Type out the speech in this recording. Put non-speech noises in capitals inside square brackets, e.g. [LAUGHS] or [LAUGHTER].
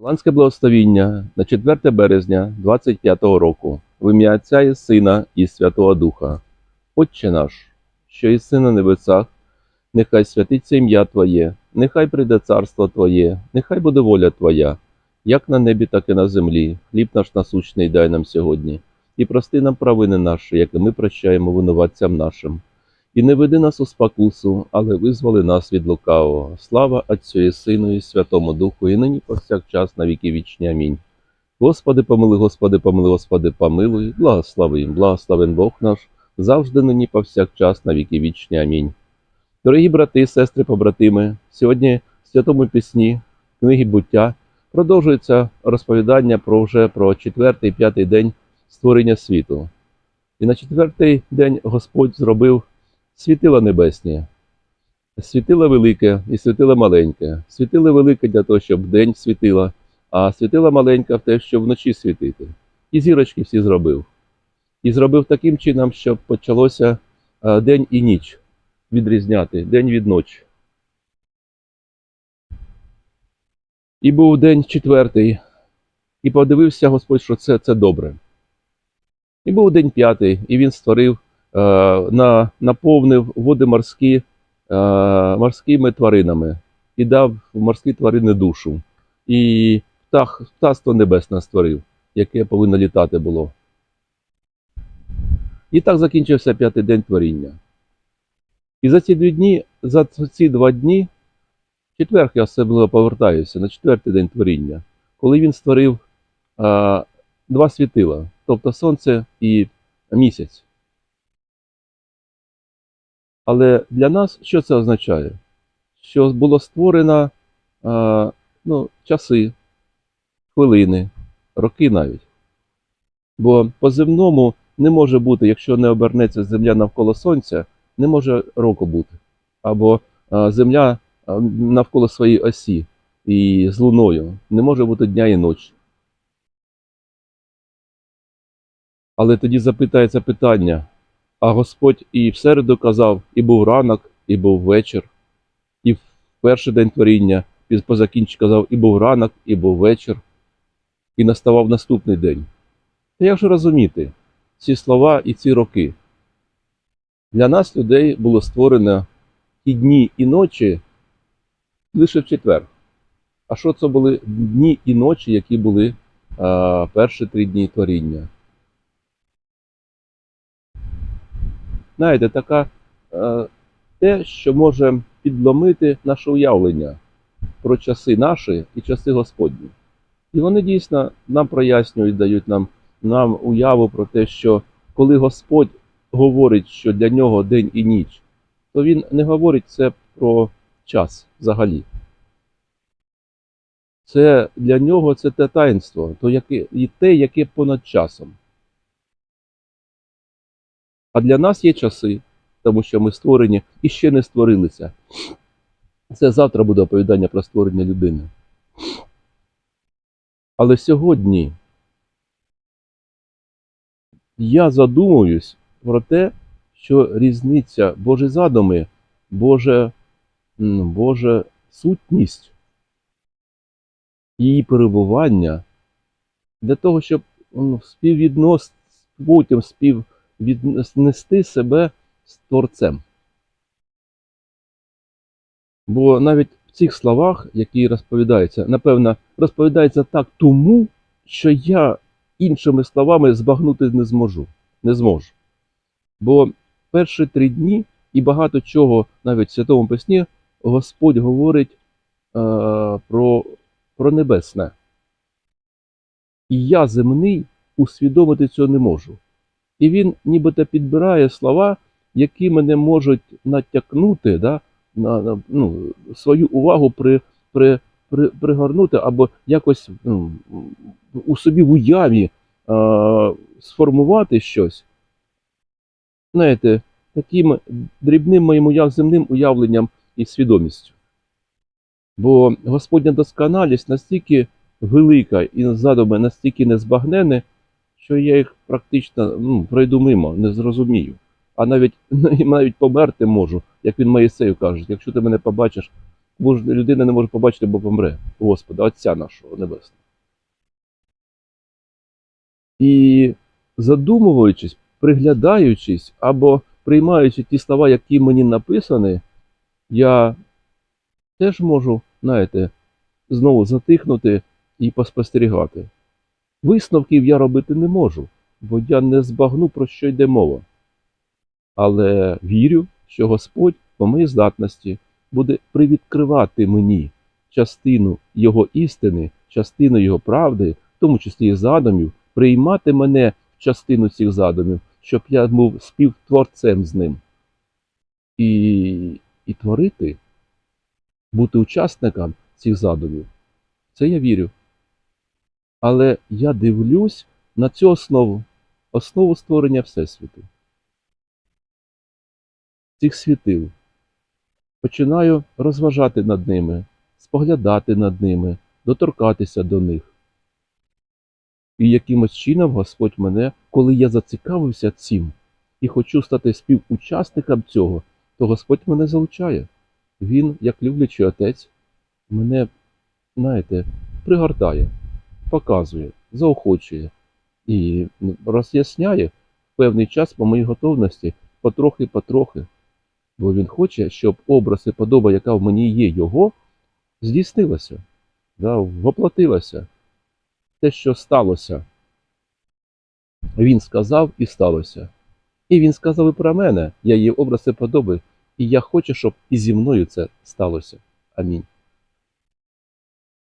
Паланське благословіння на 4 березня 25 року в ім'я Отця і Сина і Святого Духа. Отче наш, що єси на небесах, нехай святиться ім'я Твоє, нехай прийде царство Твоє, нехай буде воля Твоя, як на небі, так і на землі. Хліб наш насущний дай нам сьогодні, і прости нам провини наші, як і ми прощаємо винуватцям нашим. І не веди нас у спокусу, але визволи нас від лукавого. Слава Отцю і Сину і Святому Духу, і нині повсякчас на віки вічні. Амінь. Господи, помилуй, Господи, помилуй, Господи, помилуй, благослови, благословен Бог наш, завжди нині повсякчас на віки вічні. Амінь. Дорогі брати, сестри, побратими, сьогодні в святому пісні книги буття продовжується розповідання про вже про четвертий п'ятий день створення світу. І на четвертий день Господь зробив світила небесні, світило велике і світило маленьке. Світило велике для того, щоб день світило, а світило маленьке в те, щоб вночі світити. І зірочки всі зробив. І зробив таким чином, щоб почалося е, день і ніч відрізняти, день від ночі. І був день четвертий, і подивився Господь, що це, це добре. І був день п'ятий, і він створив на, наповнив води морські е, морськими тваринами і дав морські тварини душу. І птах, птаство небесне створив, яке повинно літати було. І так закінчився п'ятий день творіння. І за ці дві дні, за ці два дні, четвер я особливо повертаюся на четвертий день творіння, коли він створив е, два світила, тобто сонце і місяць. Але для нас що це означає? Що було створено а, ну, часи, хвилини, роки навіть. Бо по земному не може бути, якщо не обернеться Земля навколо Сонця, не може року бути. Або а, Земля навколо своєї осі і з луною не може бути дня і ночі. Але тоді запитається питання, а Господь і в середу казав, і був ранок, і був вечір, і в перший день творіння, по закінченню казав, і був ранок, і був вечір, і наставав наступний день. Та як же розуміти ці слова і ці роки? Для нас, людей, було створено і дні, і ночі лише в четвер. А що це були дні і ночі, які були а, перші три дні творіння? Знаєте, така е, те, що може підломити наше уявлення про часи наші і часи Господні. І вони дійсно нам прояснюють, дають нам, нам уяву про те, що коли Господь говорить, що для нього день і ніч, то він не говорить це про час взагалі. Це для нього це те таїнство, то яке, і те, яке понад часом. А для нас є часи, тому що ми створені і ще не створилися. Це завтра буде оповідання про створення людини. Але сьогодні я задумуюсь про те, що різниця Божі задуми, Боже, м, Божа сутність, її перебування для того, щоб м, співвіднос, потім спів віднести себе з Творцем. Бо навіть в цих словах, які розповідаються, напевно, розповідається так тому, що я іншими словами збагнути не зможу. Не зможу. Бо перші три дні і багато чого навіть в Святому Письні Господь говорить е, про, про небесне. І я земний усвідомити цього не можу. І він нібито підбирає слова, які мене можуть натякнути, да, на, ну, свою увагу при, при, при, пригорнути або якось ну, у собі в уяві а, сформувати щось. Знаєте, таким дрібним моїм уяв, земним уявленням і свідомістю. Бо Господня досконалість настільки велика і задуми настільки незбагнене, що я їх практично ну, пройду мимо, не зрозумію. А навіть [LAUGHS] навіть померти можу, як він Моїсею каже, якщо ти мене побачиш бо людина не може побачити, бо помре Господа, Отця нашого Небесного. І задумуючись, приглядаючись або приймаючи ті слова, які мені написані, я теж можу, знаєте, знову затихнути і поспостерігати. Висновків я робити не можу, бо я не збагну, про що йде мова. Але вірю, що Господь по моїй здатності буде привідкривати мені частину Його істини, частину Його правди, в тому числі і задумів, приймати мене в частину цих задумів, щоб я був співтворцем з ним. І, і творити, бути учасником цих задумів. Це я вірю. Але я дивлюсь на цю основу, основу створення Всесвіту. Цих світил. Починаю розважати над ними, споглядати над ними, доторкатися до них. І якимось чином Господь мене, коли я зацікавився цим і хочу стати співучасником цього, то Господь мене залучає. Він, як люблячий отець, мене, знаєте, пригортає, показує, заохочує і роз'ясняє певний час по моїй готовності потрохи-потрохи. Бо він хоче, щоб образ і подоба, яка в мені є його, здійснилася, да, воплотилася. Те, що сталося. Він сказав і сталося. І він сказав і про мене, я є образ і подоби, і я хочу, щоб і зі мною це сталося. Амінь.